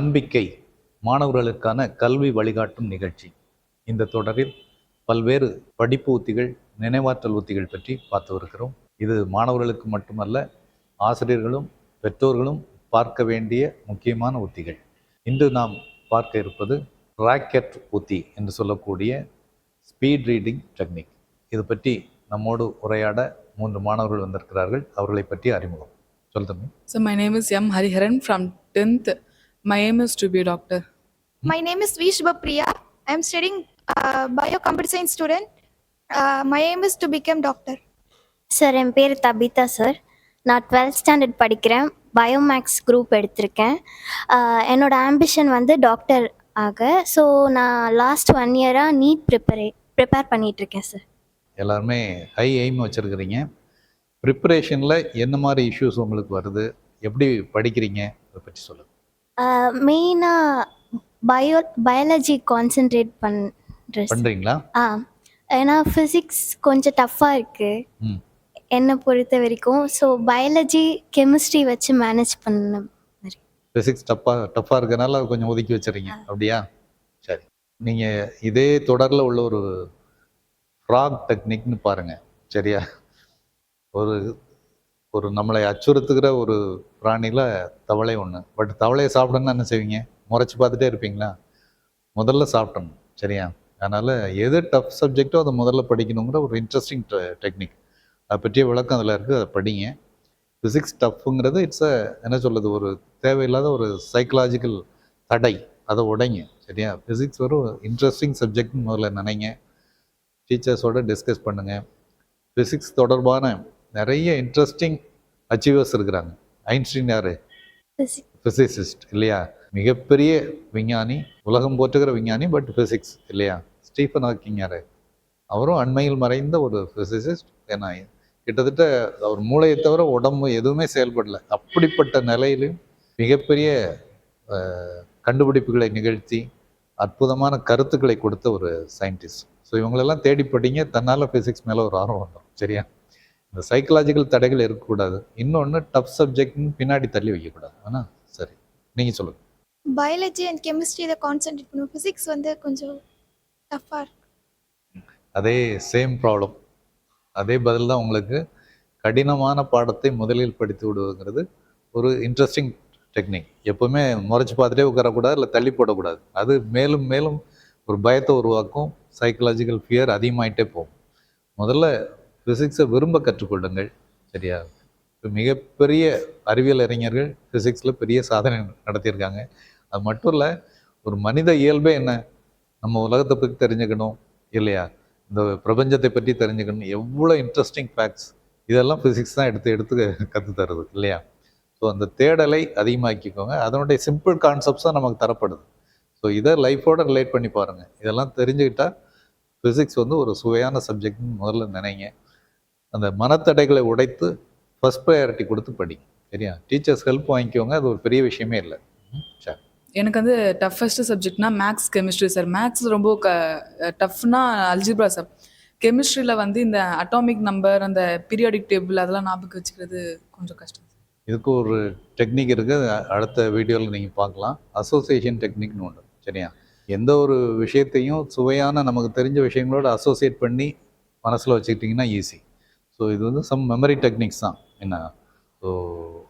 நம்பிக்கை மாணவர்களுக்கான கல்வி வழிகாட்டும் நிகழ்ச்சி. இந்த தொடரில் பல்வேறு படிப்பு உத்திகள் நினைவாற்றல் உத்திகள் பற்றி பார்த்து வருகிறோம். இது மாணவர்களுக்கு மட்டுமல்ல ஆசிரியர்களும் பெற்றோர்களும் பார்க்க வேண்டிய முக்கியமான உத்திகள். இன்று நாம் பார்க்க இருப்பது ராக்கெட் உத்தி என்று சொல்லக்கூடிய ஸ்பீட் ரீடிங் டெக்னிக். இது பற்றி நம்மோடு உரையாட மூன்று மாணவர்கள் வந்திருக்கிறார்கள். அவர்களை பற்றி அறிமுகம். சொல்லுங்க. So my name is M Hariharan from tenth My aim is to be a doctor. My name is V. Shubhapriya. I am studying uh, biocomputer science student. Uh, my aim is to become doctor. Sir என் பேர் Tabitha sir நான் twelfth standard படிக்கிறேன் biomaths group எடுத்திருக்கேன் ஆஹ் என்னோட ambition வந்து doctor ஆக so நான் last one இயராக நீட் ப்ரிப்பரே ப்ரிப்பேர் பண்ணிகிட்ருக்கேன் சார் எல்லாருமே ஹை எய்ம் வச்சுருக்கிறீங்க ப்ரிப்பரேஷனில் என்ன மாதிரி இஷ்யூஸ் உங்களுக்கு வருது எப்படி படிக்கிறீங்க அதை பற்றி சொல்லுங்கள் மெயினாக பயோ பயாலஜி கான்சென்ட்ரேட் பண்ணுறேன் பண்ணுறீங்களா ஆ ஏன்னா ஃபிசிக்ஸ் கொஞ்சம் டஃப்பாக இருக்குது என்னை பொறுத்த வரைக்கும் ஸோ பயாலஜி கெமிஸ்ட்ரி வச்சு மேனேஜ் பண்ண மாதிரி. ஃபிசிக்ஸ் டஃப்பாக டஃப்பாக இருக்கனால கொஞ்சம் ஒதுக்கி வச்சுறீங்க அப்படியா? சரி. நீங்கள் இதே தொடரில் உள்ள ஒரு ஃப்ராக் டெக்னிக்னு பாருங்கள் சரியா? ஒரு ஒரு நம்மளை அச்சுறுத்துகிற ஒரு பிராணியில் தவளை ஒன்று பட் தவளையை சாப்பிடணும்னா என்ன செய்வீங்க? முறைச்சி பார்த்துட்டே இருப்பீங்களா? முதல்ல சாப்பிட்டணும் சரியா? அதனால் எது டஃப் சப்ஜெக்டோ அதை முதல்ல படிக்கணுங்கிற ஒரு இன்ட்ரெஸ்டிங் டெக்னிக் அதை பற்றிய விளக்கம் அதில் இருக்குது அதை படிங்க. ஃபிசிக்ஸ் டஃப்புங்கிறது இட்ஸ் அ என்ன சொல்கிறது ஒரு தேவையில்லாத ஒரு சைக்கலாஜிக்கல் தடை. அதை உடைங்க. சரியா? ஃபிசிக்ஸ் ஒரு இன்ட்ரெஸ்டிங் சப்ஜெக்ட்னு முதல்ல நினைங்க. டீச்சர்ஸோட டிஸ்கஸ் பண்ணுங்கள் ஃபிசிக்ஸ் தொடர்பான நிறைய இன்ட்ரெஸ்டிங் அச்சீவர்ஸ் இருக்கிறாங்க. ஐன்ஸ்டீன் யார்? ஃபிசிசிஸ்ட் இல்லையா? மிகப்பெரிய விஞ்ஞானி உலகம் போற்றுகிற விஞ்ஞானி பட் ஃபிசிக்ஸ் இல்லையா? ஸ்டீஃபன் ஹாக்கிங் யார்? அவரும் அண்மையில் மறைந்த ஒரு ஃபிசிசிஸ்ட் ஏன்னா கிட்டத்தட்ட அவர் மூளையை தவிர உடம்பு எதுவுமே செயல்படல. அப்படிப்பட்ட நிலையிலும் மிகப்பெரிய கண்டுபிடிப்புகளை நிகழ்த்தி அற்புதமான கருத்துக்களை கொடுத்த ஒரு சயின்டிஸ்ட் ஸோ இவங்களெல்லாம் தேடி படிங்க. தன்னால் ஃபிசிக்ஸ் மேலே ஒரு ஆர்வம் வந்துடும் சரியா? இந்த சைக்கலாஜிக்கல் தடைகள் இருக்கக்கூடாது. இன்னொன்று டஃப் சப்ஜெக்ட்னு பின்னாடி தள்ளி வைக்கக்கூடாது. ஆனால் சரி. நீங்கள் சொல்லுங்கள் பயாலஜி அண்ட் கெமிஸ்ட்ரி இதை கான்சென்ட்ரேட் பண்ணுவோம் ஃபிசிக்ஸ் வந்து கொஞ்சம் டஃப்பாக இருக்கு. அதே சேம் ப்ராப்ளம் அதே பதில் தான் உங்களுக்கு கடினமான பாடத்தை முதலில் படித்து விடுவதுங்கிறது ஒரு இன்ட்ரெஸ்டிங் டெக்னிக் எப்பவுமே முறைச்சி பார்த்துட்டே உட்காரக்கூடாது இல்லை தள்ளி போடக்கூடாது. அது மேலும் மேலும் ஒரு பயத்தை உருவாக்கும். சைக்கலாஜிக்கல் ஃபியர் அதிகமாயிட்டே போகும். முதல்ல ஃபிசிக்ஸை விரும்ப கற்றுக்கொள்ளுங்கள். சரியா? இப்போ மிகப்பெரிய அறிவியல் அறிஞர்கள் ஃபிசிக்ஸில் பெரிய சாதனை நடத்தியிருக்காங்க. அது மட்டும் இல்லை ஒரு மனித இயல்பே என்ன? நம்ம உலகத்தை பற்றி தெரிஞ்சுக்கணும் இல்லையா? இந்த பிரபஞ்சத்தை பற்றி தெரிஞ்சுக்கணும். எவ்வளோ இன்ட்ரெஸ்டிங் ஃபேக்ட்ஸ் இதெல்லாம் ஃபிசிக்ஸ் தான் எடுத்து எடுத்து கற்று தருது இல்லையா? ஸோ அந்த தேடலை அதிகமாக்கிக்கோங்க. அதனுடைய சிம்பிள் கான்செப்ட்ஸ் தான் நமக்கு தரப்படுது. ஸோ இதை லைஃபோட ரிலேட் பண்ணி பாருங்கள் இதெல்லாம் தெரிஞ்சுக்கிட்டால் ஃபிசிக்ஸ் வந்து ஒரு சுவையான சப்ஜெக்ட்னு முதல்ல நினைங்க. அந்த மனத்தடைகளை உடைத்து ஃபர்ஸ்ட் ப்ரையாரிட்டி கொடுத்து படிங்க சரியா? டீச்சர்ஸ் ஹெல்ப் வாங்கிக்கோங்க அது ஒரு பெரிய விஷயமே இல்லை. சரி. எனக்கு வந்து டஃபஸ்ட் சப்ஜெக்ட்னா மேக்ஸ் கெமிஸ்ட்ரி சார் மேக்ஸ் ரொம்ப க டஃப்னா அல்ஜிப்ரா சார் கெமிஸ்ட்ரியில் வந்து இந்த அட்டாமிக் நம்பர் அந்த பீரியாடிக் டேபிள் அதெல்லாம் ஞாபகம் வச்சுக்கிறது கொஞ்சம் கஷ்டம் சார் இதுக்கு ஒரு டெக்னிக் இருக்குது அடுத்த வீடியோவில் நீங்கள் பார்க்கலாம். அசோசியேஷன் டெக்னிக்னு ஒன்று சரியா? எந்த ஒரு விஷயத்தையும் சுவையான நமக்கு தெரிஞ்ச விஷயங்களோட அசோசியேட் பண்ணி மனசில் வச்சுக்கிட்டிங்கன்னா ஈஸி ஸோ இது வந்து சம் மெமரி டெக்னிக்ஸ் தான். என்ன? ஸோ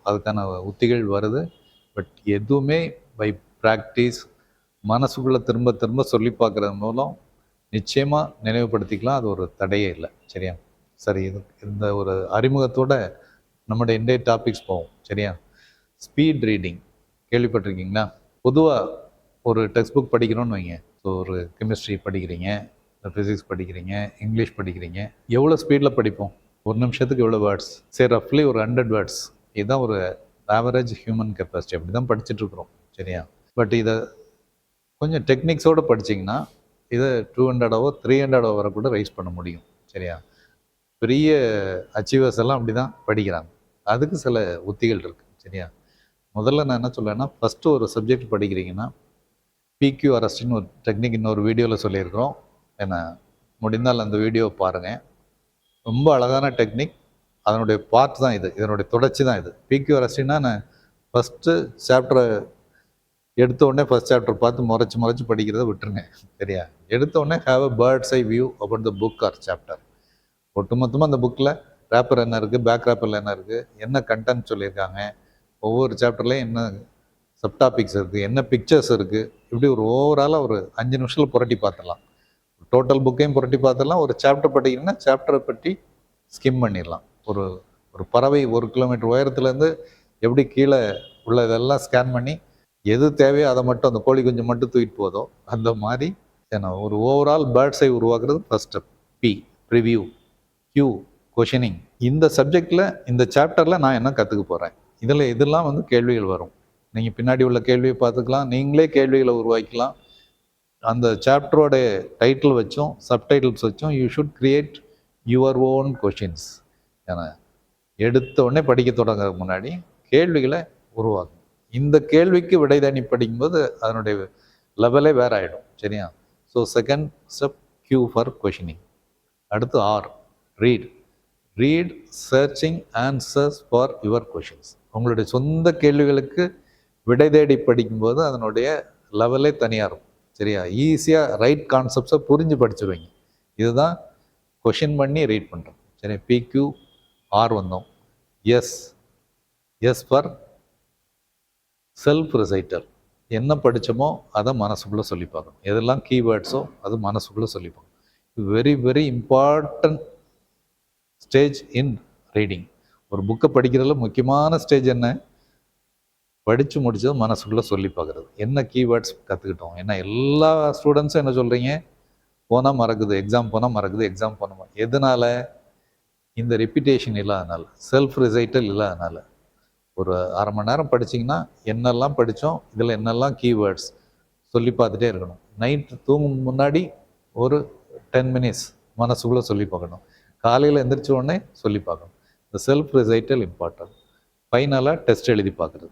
அதுக்கான உத்திகள் வருது. பட் எதுவுமே பை ப்ராக்டிஸ் மனசுக்குள்ளே திரும்ப திரும்ப சொல்லி பார்க்குறது மூலம் நிச்சயமாக நினைவுபடுத்திக்கலாம். அது ஒரு தடையே இல்லை. சரியா? சரி இது இந்த ஒரு அறிமுகத்தோட நம்முடைய இன்றைய டாபிக்ஸ் போவோம். சரியா? ஸ்பீட் ரீடிங் கேள்விப்பட்டிருக்கீங்களா? பொதுவாக ஒரு டெக்ஸ்ட் புக் படிக்கிறோன்னு வைங்க. ஸோ ஒரு கெமிஸ்ட்ரி படிக்கிறீங்க ஃபிசிக்ஸ் படிக்கிறீங்க இங்கிலீஷ் படிக்கிறீங்க. எவ்வளோ ஸ்பீடில் படிப்போம்? ஒரு நிமிஷத்துக்கு இவ்வளோ வேர்ட்ஸ் சரி ரஃப்லி ஒரு ஹண்ட்ரட் வேர்ட்ஸ் இதுதான் ஒரு ஆவரேஜ் ஹியூமன் கெப்பாசிட்டி அப்படி தான் படிச்சுட்டு இருக்கிறோம் சரியா? பட் இதை கொஞ்சம் டெக்னிக்ஸோடு படிச்சிங்கன்னா இதை டூ ஹண்ட்ரடாவோ த்ரீ ஹண்ட்ரடோ வரை கூட ரைஸ் பண்ண முடியும். சரியா? பெரிய அச்சீவர்ஸ் எல்லாம் அப்படி தான் படிக்கிறாங்க. அதுக்கு சில உத்திகள் இருக்குது சரியா? முதல்ல நான் என்ன சொல்லுவேன்னா ஃபஸ்ட்டு ஒரு சப்ஜெக்ட் படிக்கிறீங்கன்னா பிக்யூஆர்எஸ்டின்னு ஒரு டெக்னிக் இன்னொரு வீடியோவில் சொல்லியிருக்கிறோம். என்ன? முடிந்தால் அந்த வீடியோவை பாருங்கள் ரொம்ப அழகான டெக்னிக். அதனுடைய பார்ட் தான் இது. இதனுடைய தொடர்ச்சி தான் இது. பிக்யூஆர்எஸ்டின்னா நான் ஃபஸ்ட்டு சாப்டரை எடுத்த உடனே ஃபஸ்ட் சாப்டர் பார்த்து முறைச்சி முறைச்சி படிக்கிறத விட்டுருங்க. சரியா? எடுத்த உடனே have a bird's eye view about the book or chapter ஒட்டுமொத்தமாக அந்த புக்கில் ரேப்பர் என்ன இருக்குது பேக் ரேப்பரில் என்ன இருக்குது என்ன கண்டென்ட் சொல்லியிருக்காங்க? ஒவ்வொரு சாப்டர்லேயும் என்ன சப்டாபிக்ஸ் இருக்குது என்ன பிக்சர்ஸ் இருக்குது இப்படி ஒரு ஓவராலாக ஒரு அஞ்சு நிமிஷத்தில் புரட்டி பார்த்துடலாம். டோட்டல் புக்கையும் புரட்டி பார்த்துடலாம். ஒரு சாப்டர் படிக்கிறீங்கன்னா சாப்டரை பற்றி ஸ்கிம் பண்ணிடலாம். ஒரு ஒரு பறவை ஒரு கிலோமீட்டர் உயரத்துலேருந்து எப்படி கீழே உள்ள இதெல்லாம் ஸ்கேன் பண்ணி எது தேவையோ அதை மட்டும் அந்த கோழி குஞ்சு மட்டும் தூக்கிட்டு போதோ அந்த மாதிரி ஏன்னா ஒரு ஓவரால் பேர்ட்ஸை உருவாக்குறது first step preview Q questioning இந்த சப்ஜெக்டில் இந்த சாப்டரில் நான் என்ன கற்றுக்க போகிறேன் இதில் இதெல்லாம் வந்து கேள்விகள் வரும். நீங்கள் பின்னாடி உள்ள கேள்வியை பார்த்துக்கலாம். நீங்களே கேள்விகளை உருவாக்கலாம் அந்த சாப்டரோட டைட்டில் வச்சும் சப்டைட்டில்ஸ் வச்சும் you should create your own questions ஏன்னா எடுத்த உடனே படிக்க தொடங்குறதுக்கு முன்னாடி கேள்விகளை உருவாக்கும் இந்த கேள்விக்கு விடை தேடி படிக்கும்போது அதனுடைய லெவலே வேற ஆகிடும் சரியா? So second step Q for questioning அடுத்து R read read searching answers for your questions உங்களுடைய சொந்த கேள்விகளுக்கு விடை தேடி படிக்கும்போது அதனுடைய லெவலே தனியாக இருக்கும். சரியா? ஈஸியாக ரைட் கான்செப்ட்ஸை புரிஞ்சு படிச்சுருவீங்க இதுதான் கொஷின் பண்ணி ரீட் பண்ணுறோம் சரி பிக்யூ ஆர் வந்தோம். S S for self recital என்ன படித்தோமோ அதை மனசுக்குள்ளே சொல்லி பார்க்கணும். எதெல்லாம் கீவேர்ட்ஸோ அது மனசுக்குள்ளே சொல்லி பார்க்கணும். Very very important stage in reading ஒரு புக்கை படிக்கிறதுல முக்கியமான ஸ்டேஜ் என்ன? படித்து முடித்ததும் மனசுக்குள்ளே சொல்லி பார்க்குறது என்ன கீவேர்ட்ஸ் கற்றுக்கிட்டோம் என்ன எல்லா ஸ்டூடெண்ட்ஸும் என்ன சொல்கிறீங்க போனால் மறக்குது எக்ஸாம் போனால் மறக்குது எக்ஸாம் போனோம் எதனால்? இந்த ரெப்பிட்டேஷன் இல்லாதனால செல்ஃப் ரிசைட்டல் இல்லாதனால. ஒரு அரை மணி நேரம் படிச்சிங்கன்னா என்னெல்லாம் படித்தோம் இதில் என்னெல்லாம் கீவேர்ட்ஸ் சொல்லி பார்த்துட்டே இருக்கணும். நைட்டு தூங்கும் முன்னாடி ஒரு டென் மினிட்ஸ் மனசுக்குள்ளே சொல்லி பார்க்கணும். காலையில் எந்திரிச்ச உடனே சொல்லி பார்க்கணும். இந்த செல்ஃப் ரிசைட்டல் இம்பார்ட்டன்ட் ஃபைனலாக டெஸ்ட் எழுதி பார்க்குறது.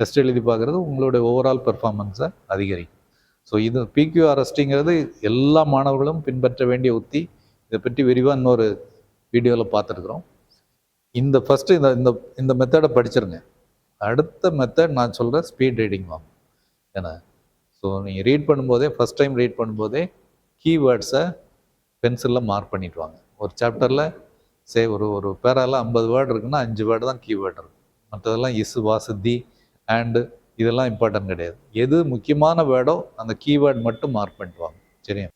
டெஸ்ட் எழுதி பார்க்குறது உங்களுடைய ஓவரால் பெர்ஃபார்மன்ஸை அதிகரிக்கும். ஸோ இது பிக்யூஆர்எஸ்டிங்கிறது எல்லா மாணவர்களும் பின்பற்ற வேண்டிய உத்தி. இதை பற்றி விரிவாக இன்னொரு வீடியோவில் பார்த்துருக்குறோம். இந்த ஃபஸ்ட்டு இந்த இந்த இந்த மெத்தடை படிச்சிருங்க. அடுத்த மெத்தட் நான் சொல்கிற ஸ்பீட் ரீடிங் வாங்க. ஏன்னா ஸோ நீங்கள் ரீட் பண்ணும்போதே ஃபஸ்ட் டைம் ரீட் பண்ணும்போதே கீவேர்ட்ஸை பென்சிலில் மார்க் பண்ணிட்டு வாங்க. ஒரு சாப்டரில் சே ஒரு ஒரு பேரால் ஐம்பது வேர்டு இருக்குன்னா அஞ்சு வேர்டு தான் கீவேர்டு இருக்கும் மற்றதெல்லாம் இசு வாசு தி அண்டு இதெல்லாம் இம்பார்ட்டன்ட் கிடையாது. எது முக்கியமான வேர்டோ அந்த கீவேர்ட் மட்டும் மார்க் பண்ணிட்டு வாங்க சரியா?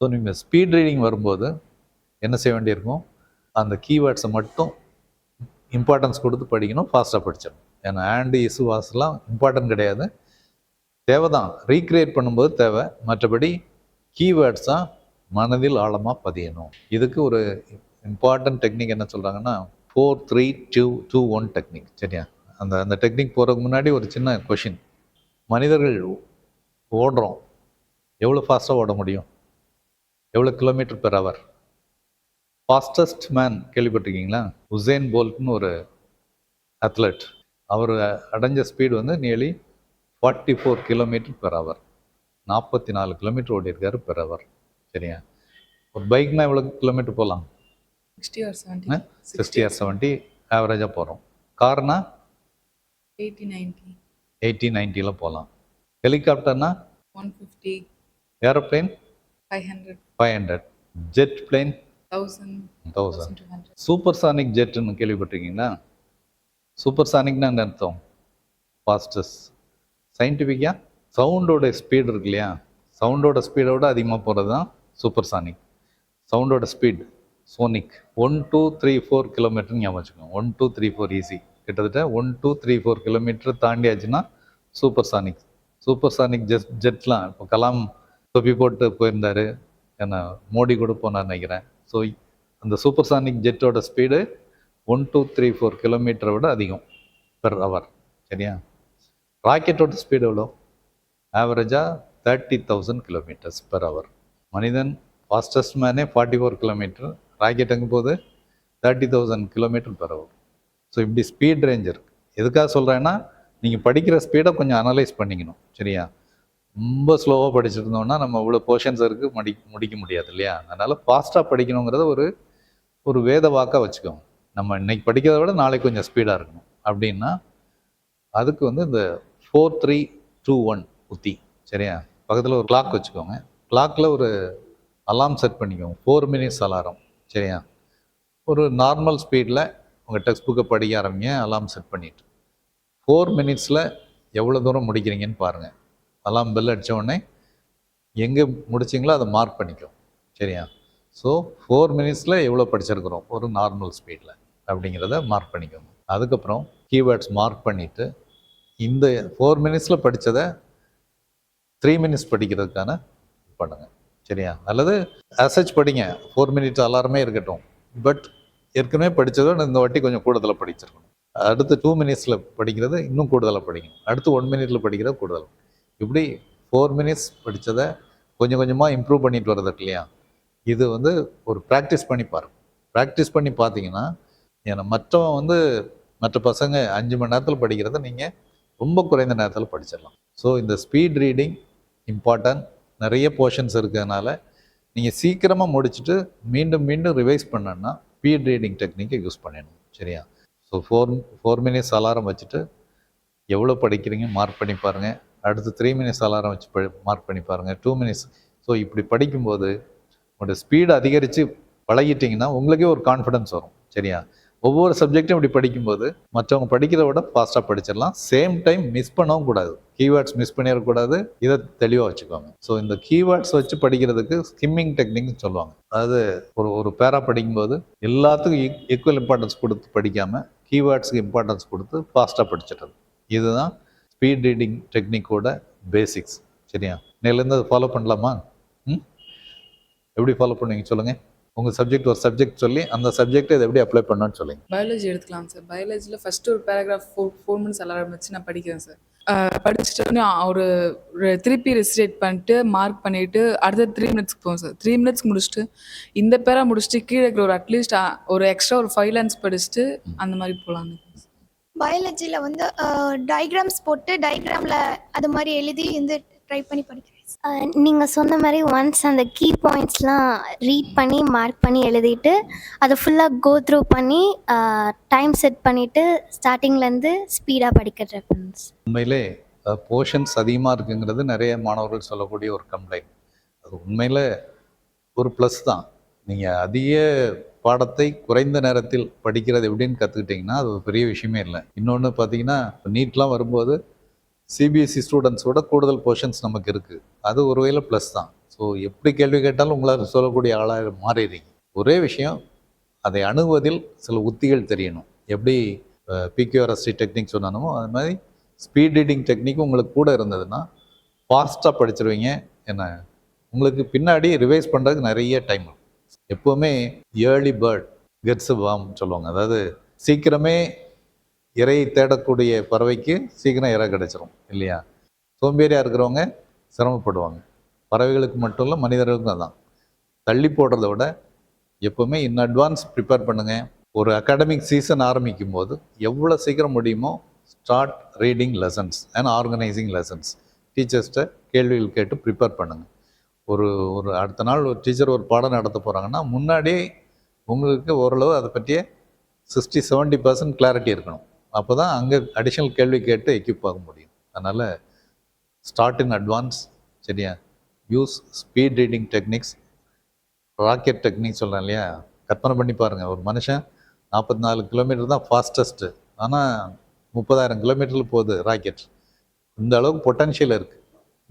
ஸோ நீங்கள் ஸ்பீட் ரீடிங் வரும்போது என்ன செய்ய வேண்டியிருக்கும்? அந்த கீவேர்ட்ஸை மட்டும் இம்பார்ட்டன்ஸ் கொடுத்து படிக்கணும் ஃபாஸ்ட்டாக படிச்சிடணும். ஏன்னா ஆண்டு இசு வாஸ்லாம் இம்பார்ட்டன்ட் கிடையாது. தேவை தான் ரீக்ரியேட் பண்ணும்போது தேவை. மற்றபடி கீவேர்ட்ஸாக மனதில் ஆழமாக பதியணும். இதுக்கு ஒரு இம்பார்ட்டன்ட் டெக்னிக் என்ன சொல்கிறாங்கன்னா four three two two one technique சரியா? அந்த அந்த டெக்னிக் போகிறதுக்கு முன்னாடி ஒரு சின்ன கொஷின் மனிதர்கள் ஓடுறோம். எவ்வளோ ஃபாஸ்ட்டாக ஓட முடியும்? எவ்வளோ kilometre per hour fastest man கேள்விப்பட்டிருக்கீங்களா? உசேன் போல்ட்னு ஒரு அத்லட் அவர் அடைஞ்ச ஸ்பீடு வந்து nearly forty four kilometre per hour நாற்பத்தி நாலு கிலோமீட்டர் ஓடி இருக்காரு பெர் ஹவர் சரியா ஒரு பைக்னா எவ்வளோ கிலோமீட்டர் போகலாம் sixty or? Seventy or seventy ஆவரேஜாக போகிறோம் கார்னா எயிட்டி நைன்ட்டி எயிட்டி நைன்ட்டியில் போகலாம் ஹெலிகாப்டர்னா? One fifty. Aeroplane? Five hundred. Five hundred. Jet plane? Thousand. Thousand. Supersonic ஜெட்டுன்னு கேள்விப்பட்டிருக்கீங்களா? சூப்பர் சானிக்னா என்ன அர்த்தம்? ஃபாஸ்டஸ்ட் சயின்டிஃபிக்காக சவுண்டோட ஸ்பீடு இருக்கு இல்லையா? சவுண்டோட ஸ்பீடோட அதிகமாக போகிறது தான் supersonic சவுண்டோட speed sonic one two three four kilometre ஞாபகம் வச்சுக்கோங்க. One two three four easy கிட்டத்தட்ட one two three four kilometre தாண்டியாச்சுன்னா supersonic supersonic jet ஜெட்லாம் இப்போ கலாம் தொப்பி போட்டு போயிருந்தார். என்ன மோடி கூட போனார் நினைக்கிறேன். ஸோ அந்த supersonic ஜெட்டோட speed one two three four கிலோமீட்டரை விட அதிகம் பெர் ஹவர் சரியா? ராக்கெட்டோட ஸ்பீடு எவ்வளோ? ஆவரேஜாக thirty thousand kilometres per hour மனிதன் ஃபாஸ்டஸ்ட் மேனே ஃபார்ட்டி ஃபோர் கிலோமீட்டர் ராக்கெட் எங்கே போகுது? Thirty thousand kilometre per hour so இப்படி ஸ்பீட் ரேஞ்ச் இருக்குது எதுக்காக சொல்கிறேன்னா நீங்கள் படிக்கிற ஸ்பீடை கொஞ்சம் அனலைஸ் பண்ணிக்கணும். சரியா? ரொம்ப ஸ்லோவாக படிச்சுட்டு இருந்தோம்னா நம்ம இவ்வளோ போர்ஷன்ஸ் இருக்குது மடி முடிக்க முடியாது இல்லையா? அதனால் ஃபாஸ்ட்டாக படிக்கணுங்கிறத ஒரு ஒரு வேத வாக்காக வச்சுக்கோங்க. நம்ம இன்றைக்கி படிக்கிறத விட நாளைக்கு கொஞ்சம் ஸ்பீடாக இருக்கணும். அப்படின்னா அதுக்கு வந்து இந்த ஃபோர் த்ரீ டூ ஒன் உத்தி சரியா? பக்கத்தில் ஒரு கிளாக் வச்சுக்கோங்க. கிளாக்கில் ஒரு அலாம் செட் பண்ணிக்கோங்க. ஃபோர் மினிட்ஸ் அலாரம் சரியா? ஒரு நார்மல் ஸ்பீடில் உங்கள் டெக்ஸ்ட் புக்கை படிக்க ஆரம்பிங்க அலாம் செட் பண்ணிட்டு. ஃபோர் மினிட்ஸில் எவ்வளோ தூரம் முடிக்கிறீங்கன்னு பாருங்கள் அலாம் பெல் அடித்த உடனே எங்கே முடிச்சிங்களோ அதை மார்க் பண்ணிக்கும் சரியா? ஸோ ஃபோர் மினிட்ஸில் எவ்வளோ படிச்சிருக்கிறோம்? ஒரு நார்மல் ஸ்பீடில் அப்படிங்கிறத மார்க் பண்ணிக்கோங்க. அதுக்கப்புறம் கீவேர்ட்ஸ் மார்க் பண்ணிவிட்டு இந்த ஃபோர் மினிட்ஸில் படித்ததை த்ரீ மினிட்ஸ் படிக்கிறதுக்கான பண்ணுங்கள் சரியா? அல்லது அசச் படிங்க. ஃபோர் மினிட்ஸ் அலாரமே இருக்கட்டும். பட் ஏற்கனவே படித்ததோட இந்த வாட்டி கொஞ்சம் கூடுதலாக படிச்சிருக்கணும். அடுத்து டூ மினிட்ஸில் படிக்கிறது இன்னும் கூடுதலாக படிக்கணும். அடுத்து ஒன் மினிட்ல படிக்கிறது கூடுதல் இப்படி ஃபோர் மினிட்ஸ் படித்ததை கொஞ்சம் கொஞ்சமாக இம்ப்ரூவ் பண்ணிட்டு வர்றது இல்லையா? இது வந்து ஒரு ப்ராக்டிஸ் பண்ணி பாருங்க. ப்ராக்டிஸ் பண்ணி பார்த்தீங்கன்னா ஏன்னா மற்றவன் வந்து மற்ற பசங்க அஞ்சு மணி நேரத்தில் படிக்கிறத நீங்கள் ரொம்ப குறைந்த நேரத்தில் படிச்சிடலாம். ஸோ இந்த ஸ்பீட் ரீடிங் இம்பார்ட்டன்ட் நிறைய போர்ஷன்ஸ் இருக்கிறதுனால நீங்கள் சீக்கிரமாக முடிச்சுட்டு மீண்டும் மீண்டும் ரிவைஸ் பண்ணணும்னா ஸ்பீட் ரீடிங் டெக்னிக்கை யூஸ் பண்ணணும் சரியா? So four four minutes alarm வச்சுட்டு எவ்வளோ படிக்கிறீங்க மார்க் பண்ணி பாருங்கள் அடுத்து த்ரீ மினிட்ஸ் அலாரம் வச்சு மார்க் பண்ணி பாருங்கள் டூ மினிட்ஸ் ஸோ இப்படி படிக்கும்போது உங்களோட ஸ்பீடு அதிகரித்து பழகிட்டிங்கன்னா உங்களுக்கே ஒரு கான்ஃபிடன்ஸ் வரும் சரியா? ஒவ்வொரு சப்ஜெக்டும் இப்படி படிக்கும்போது மற்றவங்க படிக்கிறத விட ஃபாஸ்ட்டாக படிச்சிடலாம். சேம் டைம் மிஸ் பண்ணவும் கூடாது. கீவேர்ட்ஸ் மிஸ் பண்ணிடக்கூடாது. இதை தெளிவாக வச்சுக்கோங்க. ஸோ இந்த கீவேர்ட்ஸ் வச்சு படிக்கிறதுக்கு ஸ்கிம்மிங் டெக்னிக்னு சொல்லுவாங்க. அதாவது ஒரு ஒரு பேரா படிக்கும்போது எல்லாத்துக்கும் ஈக்குவல் இம்பார்ட்டன்ஸ் கொடுத்து படிக்காமல் கீவேர்ட்ஸுக்கு இம்பார்ட்டன்ஸ் கொடுத்து ஃபாஸ்ட்டாக படிச்சிடுறது. இதுதான் ஸ்பீட் ரீடிங் டெக்னிக்கோட பேசிக்ஸ் சரியா? நேர்லேருந்து அதை ஃபாலோ பண்ணலாமா? ம்? எப்படி ஃபாலோ பண்ணுவீங்க சொல்லுங்கள் உங்கள் சப்ஜெக்ட் ஒரு சப்ஜெக்ட் சொல்லி அந்த சப்ஜெக்டை இதை எப்படி அப்ளை பண்ணணும்னு சொல்லுங்க. பயாலஜி எடுத்துக்கலாம் சார் பயாலஜியில் ஃபர்ஸ்ட் ஒரு paragraph four four minutes alarm வச்சு நான் படிக்கிறேன் சார் படிச்சுட்டு ஒரு ஒரு திருப்பி ரெசிடேட் பண்ணிட்டு மார்க் பண்ணிட்டு அடுத்த த்ரீ மினிட்ஸ்க்கு போகும் சார் த்ரீ மினிட்ஸ் முடிச்சுட்டு இந்த பேரா முடிச்சுட்டு கீழே இருக்கிற ஒரு அட்லீஸ்ட் ஒரு எக்ஸ்ட்ரா ஒரு ஃபைவ் லைன்ஸ் படிச்சுட்டு அந்த மாதிரி போகலான்னு பயாலஜியில் வந்து டயக்ராம்ஸ் போட்டு டயக்ராமில் அது மாதிரி எழுதி வந்து ட்ரை பண்ணி படிக்கிறேன். நீங்கள் சொன்ன மாதிரி ஒன்ஸ் அந்த கீ பாயிண்ட்ஸ்லாம் ரீட் பண்ணி மார்க் பண்ணி எழுதிட்டு அதை ஃபுல்லாக கோ த்ரூ பண்ணி டைம் செட் பண்ணிவிட்டு ஸ்டார்டிங்லேருந்து ஸ்பீடாக படிக்க உண்மையிலே போர்ஷன்ஸ் அதிகமாக இருக்குங்கிறது நிறைய மாணவர்கள் சொல்லக்கூடிய ஒரு கம்ப்ளைண்ட் அது உண்மையில் ஒரு ப்ளஸ் தான். நீங்கள் அதிக பாடத்தை குறைந்த நேரத்தில் படிக்கிறது எப்படின்னு கற்றுக்கிட்டிங்கன்னா அது ஒரு பெரிய விஷயமே இல்லை. இன்னொன்று பார்த்தீங்கன்னா நீட்லாம் வரும்போது சிபிஎஸ்சி ஸ்டூடெண்ட்ஸோட கூடுதல் போர்ஷன்ஸ் நமக்கு இருக்குது அது ஒரு வகையில் ப்ளஸ் தான். ஸோ எப்படி கேள்வி கேட்டாலும் உங்களால் சொல்லக்கூடிய ஆளாக மாறிடுறீங்க. ஒரே விஷயம் அதை அணுகுவதில் சில உத்திகள் தெரியணும். எப்படி பிக்யூஆர்எஸ்டி டெக்னிக் சொன்னானோ அது மாதிரி ஸ்பீட் ரீடிங் டெக்னிக் உங்களுக்கு கூட இருந்ததுன்னா ஃபாஸ்ட்டாக படிச்சிருவீங்க என்ன உங்களுக்கு பின்னாடி ரிவைஸ் பண்ணுறதுக்கு நிறைய டைம் எப்போவுமே ஏர்லி பேர்ட் கெட்ஸ் வாம் சொல்லுவாங்க. அதாவது சீக்கிரமே இறையை தேடக்கூடிய பறவைக்கு சீக்கிரம் இறை கிடைச்சிரும் இல்லையா? சோம்பேறியாக இருக்கிறவங்க சிரமப்படுவாங்க. பறவைகளுக்கு மட்டும் இல்லை மனிதர்களுக்கும் அதான். தள்ளி போடுறத விட எப்போவுமே இன் அட்வான்ஸ் ப்ரிப்பேர் பண்ணுங்கள் ஒரு அகாடமிக் சீசன் ஆரம்பிக்கும் போது எவ்வளோ சீக்கிரம் முடியுமோ start reading lessons and organising lessons டீச்சர்ஸ்கிட்ட கேள்விகள் கேட்டு ப்ரிப்பேர் பண்ணுங்கள் ஒரு ஒரு அடுத்த நாள் ஒரு டீச்சர் ஒரு பாடம் நடத்த போகிறாங்கன்னா முன்னாடியே உங்களுக்கு ஓரளவு அதை பற்றிய சிக்ஸ்டி செவன்ட்டி பர்சன்ட் கிளாரிட்டி இருக்கணும். அப்போ தான் அங்கே அடிஷ்னல் கேள்வி கேட்டு எக்யூப் ஆக முடியும். அதனால் ஸ்டார்ட் இன் அட்வான்ஸ் சரியா? Use speed reading techniques rocket technique சொல்கிறேன் இல்லையா? கற்பனை பண்ணி பாருங்கள் ஒரு மனுஷன் நாற்பத்தி நாலு கிலோமீட்டர் தான் ஃபாஸ்டஸ்ட்டு ஆனால் முப்பதாயிரம் கிலோமீட்டரில் போகுது ராக்கெட் இந்த அளவுக்கு பொட்டன்ஷியல் இருக்குது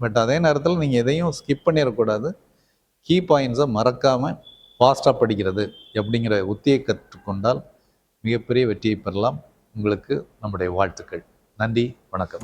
பட் அதே நேரத்தில் நீங்கள் எதையும் ஸ்கிப் பண்ணிடக்கூடாது. கீ பாயிண்ட்ஸை மறக்காமல் ஃபாஸ்ட்டாக படிக்கிறது அப்படிங்கிற உத்தியை கற்றுக்கொண்டால் மிகப்பெரிய வெற்றியை பெறலாம். உங்களுக்கு நம்முடைய வாழ்த்துக்கள். நன்றி வணக்கம்.